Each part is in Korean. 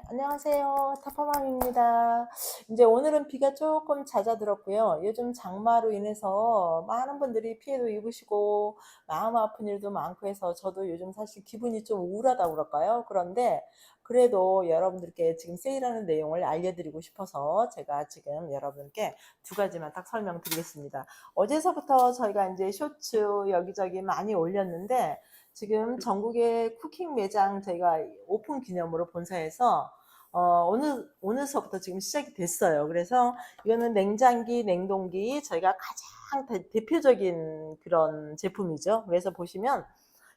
네, 안녕하세요. 타파맘입니다. 이제 오늘은 비가 조금 잦아들었고요. 요즘 장마로 인해서 많은 분들이 피해도 입으시고 마음 아픈 일도 많고 해서 저도 요즘 사실 기분이 좀 우울하다고 그럴까요? 그런데 그래도 여러분들께 지금 세일하는 내용을 알려드리고 싶어서 제가 지금 여러분께 두 가지만 딱 설명드리겠습니다. 어제서부터 저희가 이제 쇼츠 여기저기 많이 올렸는데 지금 전국의 쿠킹 매장 저희가 오픈 기념으로 본사에서 어, 오늘, 오늘서부터 지금 시작이 됐어요. 그래서 이거는 냉장기, 냉동기 저희가 가장 대, 대표적인 그런 제품이죠. 그래서 보시면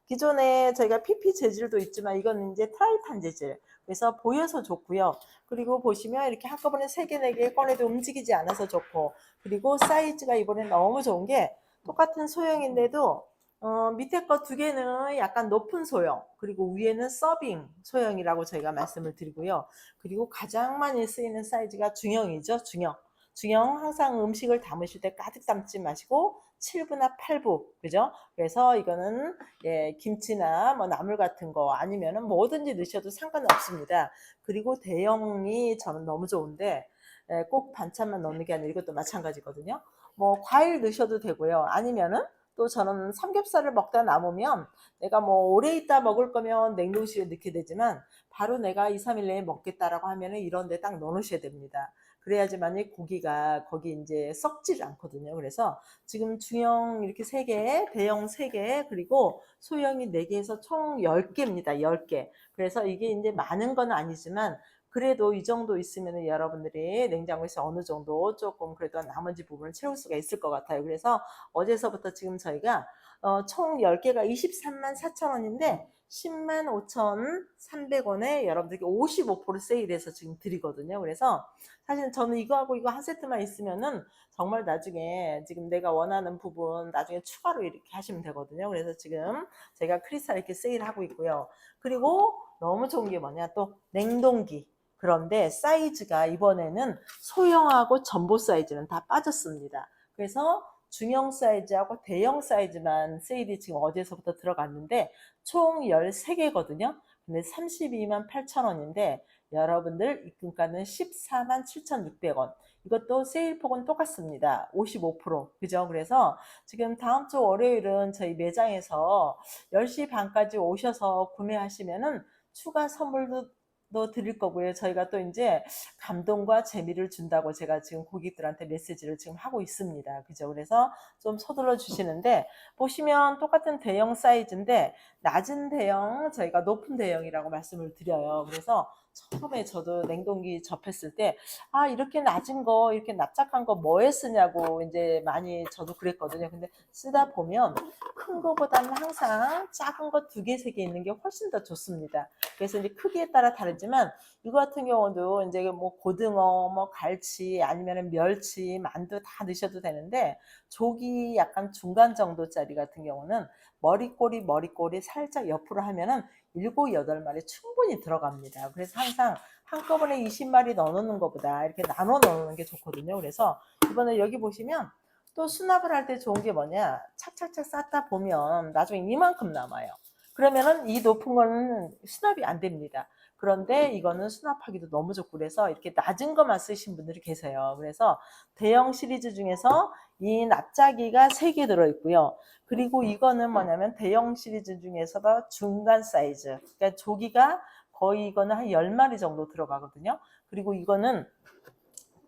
기존에 저희가 PP 재질도 있지만 이건 이제 트라이탄 재질. 그래서 보여서 좋고요. 그리고 보시면 이렇게 한꺼번에 3개, 4개 꺼내도 움직이지 않아서 좋고 그리고 사이즈가 이번에 너무 좋은 게 똑같은 소형인데도 어, 밑에 거 두 개는 약간 높은 소형, 그리고 위에는 서빙 소형이라고 저희가 말씀을 드리고요. 그리고 가장 많이 쓰이는 사이즈가 중형이죠, 중형. 중형 항상 음식을 담으실 때 가득 담지 마시고 7부나 8부, 그죠? 그래서 이거는 예, 김치나 뭐 나물 같은 거 아니면은 뭐든지 넣으셔도 상관없습니다. 그리고 대형이 저는 너무 좋은데 예, 꼭 반찬만 넣는 게 아니라 이것도 마찬가지거든요. 뭐 과일 넣으셔도 되고요. 아니면은 또 저는 삼겹살을 먹다 남으면 내가 뭐 오래 있다 먹을 거면 냉동실에 넣게 되지만 바로 내가 2, 3일 내에 먹겠다라고 하면은 이런 데 딱 넣어 놓으셔야 됩니다. 그래야지만이 고기가 거기 이제 썩질 않거든요. 그래서 지금 중형 이렇게 3개, 대형 3개, 그리고 소형이 4개에서 총 10개입니다. 10개. 그래서 이게 이제 많은 건 아니지만 그래도 이 정도 있으면 여러분들이 냉장고에서 어느 정도 조금 그래도 나머지 부분을 채울 수가 있을 것 같아요. 그래서 어제서부터 지금 저희가 어, 총 10개가 23만 4천 원인데 10만 5,300원에 여러분들께 55% 세일해서 지금 드리거든요. 그래서 사실 저는 이거하고 이거 한 세트만 있으면은 정말 나중에 지금 내가 원하는 부분 나중에 추가로 이렇게 하시면 되거든요. 그래서 지금 제가 크리스탈 이렇게 세일하고 있고요. 그리고 너무 좋은 게 뭐냐 또 냉동기 그런데 사이즈가 이번에는 소형하고 전보 사이즈는 다 빠졌습니다. 그래서 중형 사이즈하고 대형 사이즈만 세일이 지금 어제서부터 들어갔는데 총 13개거든요. 근데 32만 8천 원인데 여러분들 입금가는 14만 7,600원. 이것도 세일폭은 똑같습니다. 55%. 그죠? 그래서 지금 다음 주 월요일은 저희 매장에서 10시 반까지 오셔서 구매하시면은 추가 선물도 도 드릴 거고요. 저희가 또 이제 감동과 재미를 준다고 제가 지금 고객들한테 메시지를 지금 하고 있습니다. 그죠? 그래서 좀 서둘러 주시는데 보시면 똑같은 대형 사이즈인데 낮은 대형, 저희가 높은 대형이라고 말씀을 드려요. 그래서 처음에 저도 냉동기 접했을 때, 아, 이렇게 낮은 거, 이렇게 납작한 거 뭐에 쓰냐고 이제 많이 저도 그랬거든요. 근데 쓰다 보면 큰 거보다는 항상 작은 거 두 개, 세 개 있는 게 훨씬 더 좋습니다. 그래서 이제 크기에 따라 다르지 만 이거 같은 경우도 이제 뭐 고등어, 뭐 갈치, 아니면 멸치, 만두 다 넣으셔도 되는데 조기 약간 중간 정도짜리 같은 경우는 머리꼬리, 머리꼬리 살짝 옆으로 하면은 일곱, 여덟 마리 충분히 들어갑니다. 그래서 항상 한꺼번에 20마리 넣어놓는 것보다 이렇게 나눠 넣는 게 좋거든요. 그래서 이번에 여기 보시면 또 수납을 할 때 좋은 게 뭐냐. 착착착 쌓다 보면 나중에 이만큼 남아요. 그러면은 이 높은 거는 수납이 안 됩니다. 그런데 이거는 수납하기도 너무 좋고 그래서 이렇게 낮은 것만 쓰신 분들이 계세요. 그래서 대형 시리즈 중에서 이 납작이가 3개 들어있고요. 그리고 이거는 뭐냐면 대형 시리즈 중에서도 중간 사이즈. 그러니까 조기가 거의 이거는 한 10마리 정도 들어가거든요. 그리고 이거는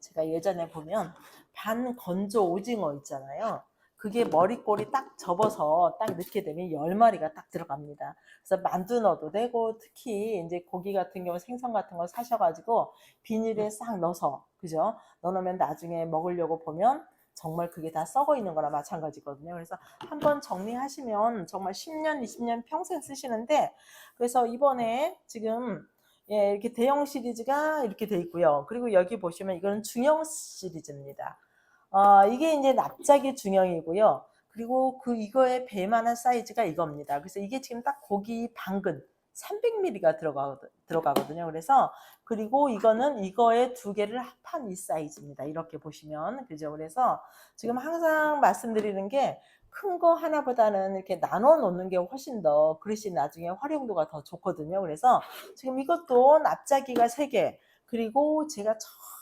제가 예전에 보면 반 건조 오징어 있잖아요. 그게 머리꼬리 딱 접어서 딱 넣게 되면 10마리가 딱 들어갑니다. 그래서 만두 넣어도 되고 특히 이제 고기 같은 경우 생선 같은 거 사셔가지고 비닐에 싹 넣어서 그죠? 넣어놓으면 나중에 먹으려고 보면 정말 그게 다 썩어 있는 거나 마찬가지거든요. 그래서 한번 정리하시면 정말 10년, 20년 평생 쓰시는데 그래서 이번에 지금 예, 이렇게 대형 시리즈가 이렇게 돼 있고요. 그리고 여기 보시면 이거는 중형 시리즈입니다. 어, 이게 이제 납작의 중형이고요. 그리고 그 이거의 배만한 사이즈가 이겁니다. 그래서 이게 지금 딱 고기 방근 300ml가 들어가, 들어가거든요. 그래서 그리고 이거는 이거의 두 개를 합한 이 사이즈입니다. 이렇게 보시면 그죠? 그래서 지금 항상 말씀드리는 게 큰 거 하나보다는 이렇게 나눠 놓는 게 훨씬 더 그릇이 나중에 활용도가 더 좋거든요. 그래서 지금 이것도 납작이가 3개 그리고 제가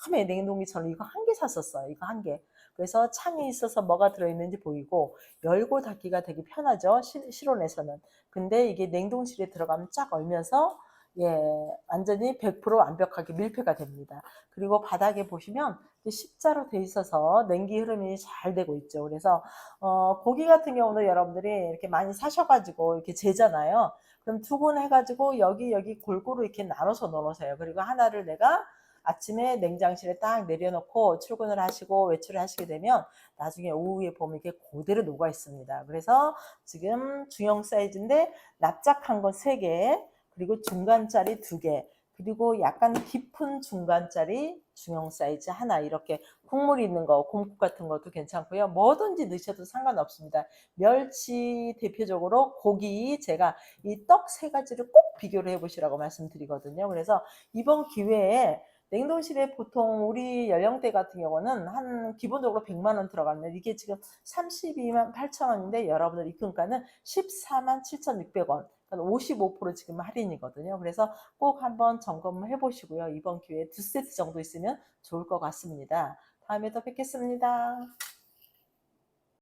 처음에 냉동기처럼 이거 한 개 샀었어요. 이거 한 개. 그래서 창이 있어서 뭐가 들어있는지 보이고 열고 닫기가 되게 편하죠. 실, 실온에서는. 근데 이게 냉동실에 들어가면 쫙 얼면서 예, 완전히 100% 완벽하게 밀폐가 됩니다. 그리고 바닥에 보시면 십자로 돼 있어서 냉기 흐름이 잘 되고 있죠. 그래서 어, 고기 같은 경우도 여러분들이 이렇게 많이 사셔가지고 이렇게 재잖아요. 그럼 두번 해가지고 여기 여기 골고루 이렇게 나눠서 넣으세요. 그리고 하나를 내가 아침에 냉장실에 딱 내려놓고 출근을 하시고 외출을 하시게 되면 나중에 오후에 보면 이게 그대로 녹아 있습니다. 그래서 지금 중형 사이즈인데 납작한 거 3개, 그리고 중간짜리 2개, 그리고 약간 깊은 중간짜리 중형 사이즈 하나 이렇게 국물이 있는 거, 곰국 같은 것도 괜찮고요. 뭐든지 넣으셔도 상관없습니다. 멸치 대표적으로 고기 제가 이 떡 세 가지를 꼭 비교를 해보시라고 말씀드리거든요. 그래서 이번 기회에 냉동실에 보통 우리 연령대 같은 경우는 한 기본적으로 100만 원 들어가는데 이게 지금 32만 8천 원인데 여러분들 입금가는 14만 7,600원. 그러니까 55% 지금 할인이거든요. 그래서 꼭 한번 점검을 해보시고요. 이번 기회에 두 세트 정도 있으면 좋을 것 같습니다. 다음에 또 뵙겠습니다.